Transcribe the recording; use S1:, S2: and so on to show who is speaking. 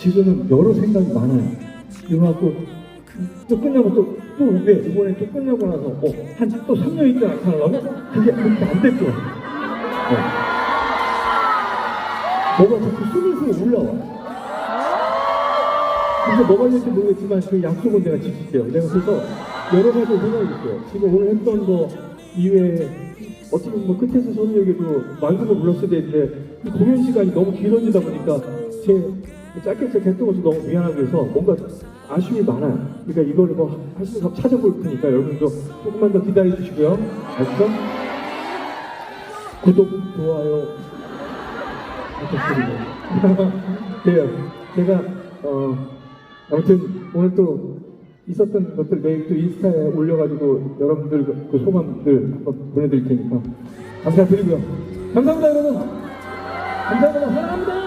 S1: 지금은 여러 생각이 많아요. 그래갖고 또 끝나고 또, 또 왜, 이번에 또 끝나고 나서 어, 한 또 3년 있다 나타나려고? 그게 그렇게 안 됐죠. 네. 뭐가 자꾸 스물스물 올라와. 근데 뭐가 있는지 모르겠지만 그 약속은 내가 지킬게요. 내가 그래서 여러 가지 생각이 있어요. 지금 오늘 했던 거 이외에 어떻게 보면 뭐 끝에서 선생님에게도 만수를 불렀어야 되는데 이 공연 시간이 너무 길어지다 보니까 제 짧게 짧게 했던 것도 너무 미안하고 그래서 뭔가 아쉬움이 많아요. 그러니까 이걸 뭐 하시는 거 찾아볼 테니까 여러분도 조금만 더 기다려 주시고요. 아시죠? 구독, 좋아요 부탁드립니다. 그래요. 제가 어 아무튼 오늘 또 있었던 것들 내일 또 인스타에 올려가지고 여러분들 그- 그 소감들 한번 보내드릴 테니까 감사드리고요. 감사합니다 여러분. 감사합니다. 사랑합니다.